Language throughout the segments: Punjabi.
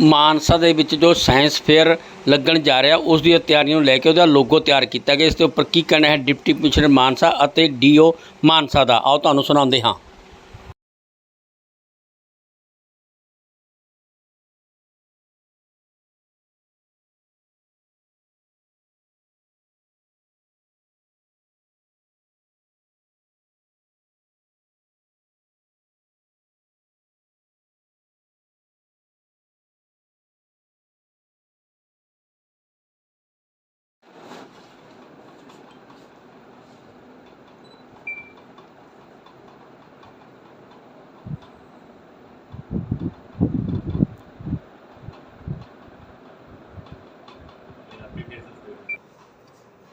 ਮਾਨਸਾ ਦੇ ਵਿੱਚ ਜੋ ਸਾਇੰਸ ਫੇਅਰ ਲੱਗਣ ਜਾ ਰਿਹਾ, ਉਸ ਦੀ ਤਿਆਰੀਆਂ ਨੂੰ ਲੈ ਕੇ ਉਹਦਾ ਲੋਗੋ ਤਿਆਰ ਕੀਤਾ ਗਿਆ। ਇਸ ਦੇ ਉੱਪਰ ਕੀ ਕਹਿਣਾ ਹੈ ਡਿਪਟੀ ਕਮਿਸ਼ਨਰ ਮਾਨਸਾ ਅਤੇ ਡੀਓ ਮਾਨਸਾ ਦਾ। ਆਓ ਤੁਹਾਨੂੰ ਸੁਣਾਉਂਦੇ ਹਾਂ।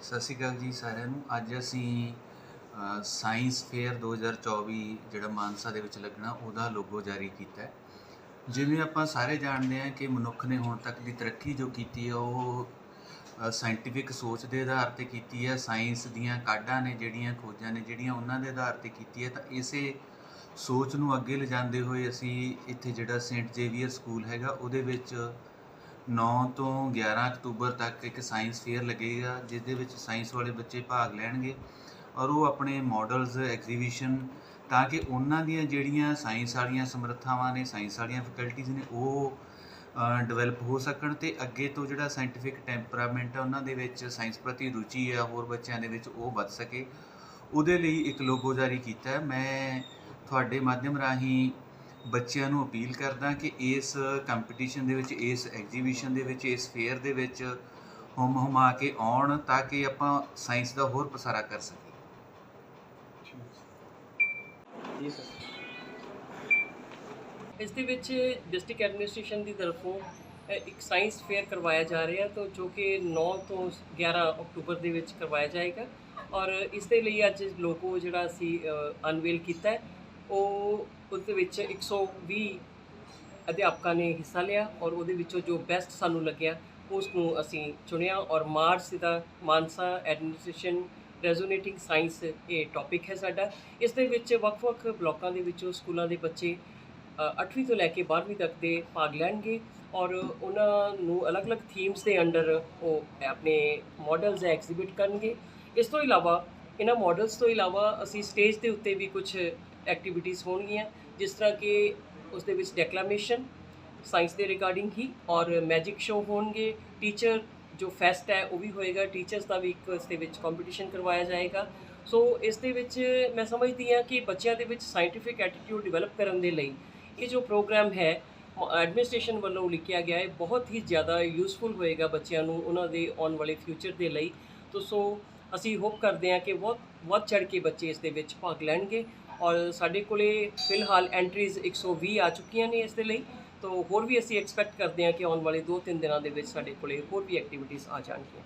ਸਤਿ ਸ਼੍ਰੀ ਅਕਾਲ ਜੀ ਸਾਰਿਆਂ ਨੂੰ। ਅੱਜ ਅਸੀਂ ਸਾਇੰਸ ਫੇਅਰ 2024 ਜਿਹੜਾ ਮਾਨਸਾ ਦੇ ਵਿੱਚ ਲੱਗਣਾ, ਉਹਦਾ ਲੋਗੋ ਜਾਰੀ ਕੀਤਾ ਹੈ। ਜਿਵੇਂ ਆਪਾਂ ਸਾਰੇ ਜਾਣਦੇ ਹਾਂ ਕਿ ਮਨੁੱਖ ਨੇ ਹੁਣ ਤੱਕ ਦੀ ਤਰੱਕੀ ਜੋ ਕੀਤੀ ਹੈ, ਉਹ ਸਾਇੰਟੀਫਿਕ ਸੋਚ ਦੇ ਆਧਾਰ ਤੇ ਕੀਤੀ ਹੈ। ਸਾਇੰਸ ਦੀਆਂ ਕਾਢਾਂ ਨੇ, ਜਿਹੜੀਆਂ ਖੋਜਾਂ ਨੇ, ਜਿਹੜੀਆਂ ਉਹਨਾਂ ਦੇ ਆਧਾਰ ਤੇ ਕੀਤੀ ਹੈ। ਤਾਂ ਇਸੇ ਸੋਚ ਨੂੰ ਅੱਗੇ ਲਿਜਾਂਦੇ ਹੋਏ ਅਸੀਂ ਇੱਥੇ ਜਿਹੜਾ ਸੇਂਟ ਜੇਵੀਅਰ ਸਕੂਲ ਹੈਗਾ, ਉਹਦੇ ਵਿੱਚ 9 ਤੋਂ 11 ਅਕਤੂਬਰ ਤੱਕ ਇੱਕ ਸਾਇੰਸ ਫੇਅਰ ਲੱਗੇਗਾ ਜਿਸ ਦੇ ਵਿੱਚ ਸਾਇੰਸ ਵਾਲੇ ਬੱਚੇ ਭਾਗ ਲੈਣਗੇ ਔਰ ਉਹ ਆਪਣੇ ਮਾਡਲਸ ਐਗਜ਼ੀਬਿਸ਼ਨ ਤਾਂ ਕਿ ਉਹਨਾਂ ਦੀਆਂ ਜਿਹੜੀਆਂ ਸਾਇੰਸ ਵਾਲੀਆਂ ਸਮਰੱਥਾਵਾਂ ਨੇ ਸਾਇੰਸ ਵਾਲੀਆਂ ਫੈਕਲਟੀਆਂ ਨੇ, ਉਹ ਡਿਵੈਲਪ ਹੋ ਸਕਣ ਤੇ ਅੱਗੇ ਤੋਂ ਜਿਹੜਾ ਸਾਇੰਟੀਫਿਕ ਟੈਂਪਰਾਮੈਂਟ ਹੈ ਉਹਨਾਂ ਦੇ ਵਿੱਚ ਸਾਇੰਸ ਪ੍ਰਤੀ ਰੁਚੀ ਹੈ ਹੋਰ ਬੱਚਿਆਂ ਦੇ ਵਿੱਚ ਉਹ ਵੱਧ ਸਕੇ। ਉਹਦੇ ਲਈ ਇੱਕ ਲੋਗੋ ਜਾਰੀ ਕੀਤਾ ਹੈ। ਮੈਂ ਤੁਹਾਡੇ ਮਾਧਿਅਮ ਰਾਹੀਂ ਬੱਚਿਆਂ ਨੂੰ ਅਪੀਲ ਕਰਦਾ ਕਿ ਇਸ ਕੰਪੀਟੀਸ਼ਨ ਦੇ ਵਿੱਚ, ਇਸ ਐਗਜ਼ੀਬਿਸ਼ਨ ਦੇ ਵਿੱਚ, ਇਸ ਫੇਅਰ ਦੇ ਵਿੱਚ ਹੁਮ ਹੁਮਾ ਕੇ ਆਉਣ ਤਾਂ ਕਿ ਆਪਾਂ ਸਾਇੰਸ ਦਾ ਹੋਰ ਪਸਾਰਾ ਕਰ ਸਕੀਏ। ਇਸ ਦੇ ਵਿੱਚ ਡਿਸਟ੍ਰਿਕਟ ਐਡਮਿਨਿਸਟ੍ਰੇਸ਼ਨ ਦੀ ਤਰਫੋਂ ਇੱਕ ਸਾਇੰਸ ਫੇਅਰ ਕਰਵਾਇਆ ਜਾ ਰਿਹਾ ਤਾਂ ਜੋ ਕਿ 9 ਤੋਂ 11 ਅਕਤੂਬਰ ਦੇ ਵਿੱਚ ਕਰਵਾਇਆ ਜਾਏਗਾ। ਔਰ ਇਸ ਦੇ ਲਈ ਅੱਜ ਲੋਗੋ ਜਿਹੜਾ ਅਸੀਂ ਅਨਵੇਲ ਕੀਤਾ ਹੈ। ਉਹ ਉਸ ਦੇ ਵਿੱਚ 120 ਅਧਿਆਪਕਾਂ ਨੇ ਹਿੱਸਾ ਲਿਆ ਔਰ ਉਹਦੇ ਵਿੱਚੋਂ ਜੋ ਬੈਸਟ ਸਾਨੂੰ ਲੱਗਿਆ ਉਸ ਨੂੰ ਅਸੀਂ ਚੁਣਿਆ ਔਰ ਮਾਰਚ ਦਾ ਮਾਨਸਾ ਐਡਮਿਨਿਸਟ੍ਰੇਸ਼ਨ ਰੈਜ਼ੋਨੇਟਿੰਗ ਸਾਇੰਸ ਇਹ ਟੌਪਿਕ ਹੈ ਸਾਡਾ। ਇਸ ਦੇ ਵਿੱਚ ਵੱਖ-ਵੱਖ ਬਲਾਕਾਂ ਦੇ ਵਿੱਚੋਂ ਸਕੂਲਾਂ ਦੇ ਬੱਚੇ 8ਵੀਂ ਤੋਂ ਲੈ ਕੇ 12ਵੀਂ ਤੱਕ ਦੇ ਭਾਗ ਲੈਣਗੇ ਔਰ ਉਹਨਾਂ ਨੂੰ ਅਲੱਗ-ਅਲੱਗ ਥੀਮਸ ਦੇ ਅੰਡਰ ਉਹ ਆਪਣੇ ਮਾਡਲਸ ਐਗਜੀਬਿਟ ਕਰਨਗੇ। ਇਸ ਤੋਂ ਇਲਾਵਾ, ਇਹਨਾਂ ਮਾਡਲਸ ਤੋਂ ਇਲਾਵਾ ਅਸੀਂ ਸਟੇਜ ਦੇ ਉੱਤੇ ਵੀ ਕੁਝ ਐਕਟੀਵਿਟੀਜ਼ ਹੋਣਗੀਆਂ, ਜਿਸ ਤਰ੍ਹਾਂ ਕਿ ਉਸ ਦੇ ਵਿੱਚ ਡੈਕਲਾਮੇਸ਼ਨ ਸਾਇੰਸ ਦੇ ਰਿਗਾਰਡਿੰਗ ਹੀ ਔਰ ਮੈਜਿਕ ਸ਼ੋ ਹੋਣਗੇ। ਟੀਚਰ ਜੋ ਫੈਸਟ ਹੈ, ਉਹ ਵੀ ਹੋਏਗਾ। ਟੀਚਰਸ ਦਾ ਵੀ ਇੱਕ ਇਸ ਦੇ ਵਿੱਚ ਕੰਪੀਟੀਸ਼ਨ ਕਰਵਾਇਆ ਜਾਏਗਾ। ਸੋ ਇਸ ਦੇ ਵਿੱਚ ਮੈਂ ਸਮਝਦੀ ਹਾਂ ਕਿ ਬੱਚਿਆਂ ਦੇ ਵਿੱਚ ਸਾਇੰਟੀਫਿਕ ਐਟੀਟਿਊਡ ਡਿਵੈਲਪ ਕਰਨ ਦੇ ਲਈ ਇਹ ਜੋ ਪ੍ਰੋਗਰਾਮ ਹੈ ਐਡਮਿਨਿਸਟ੍ਰੇਸ਼ਨ ਵੱਲੋਂ ਲਿਖਿਆ ਗਿਆ ਹੈ, ਬਹੁਤ ਹੀ ਜ਼ਿਆਦਾ ਯੂਸਫੁਲ ਹੋਏਗਾ ਬੱਚਿਆਂ ਨੂੰ ਉਹਨਾਂ ਦੇ ਆਉਣ ਵਾਲੇ ਫਿਊਚਰ ਦੇ ਲਈ। ਤੋ ਸੋ ਅਸੀਂ ਹੋਪ ਕਰਦੇ ਹਾਂ ਕਿ ਬਹੁਤ, ਵੱਧ ਚੜ ਕੇ ਬੱਚੇ ਇਸ ਦੇ ਵਿੱਚ ਭਾਗ ਲੈਣਗੇ। ਔਰ ਸਾਡੇ ਕੋਲੇ ਫਿਲਹਾਲ ਐਂਟਰੀਜ਼ 120 ਆ ਚੁੱਕੀਆਂ ਨੇ ਇਸ ਦੇ ਲਈ, ਤੋ ਹੋਰ ਵੀ ਅਸੀਂ ਐਕਸਪੈਕਟ ਕਰਦੇ ਹਾਂ ਕਿ ਆਉਣ ਵਾਲੇ 2-3 ਦਿਨਾਂ ਦੇ ਵਿੱਚ ਸਾਡੇ ਕੋਲੇ ਹੋਰ ਵੀ ਐਕਟੀਵਿਟੀਜ਼ ਆ ਜਾਣਗੀਆਂ।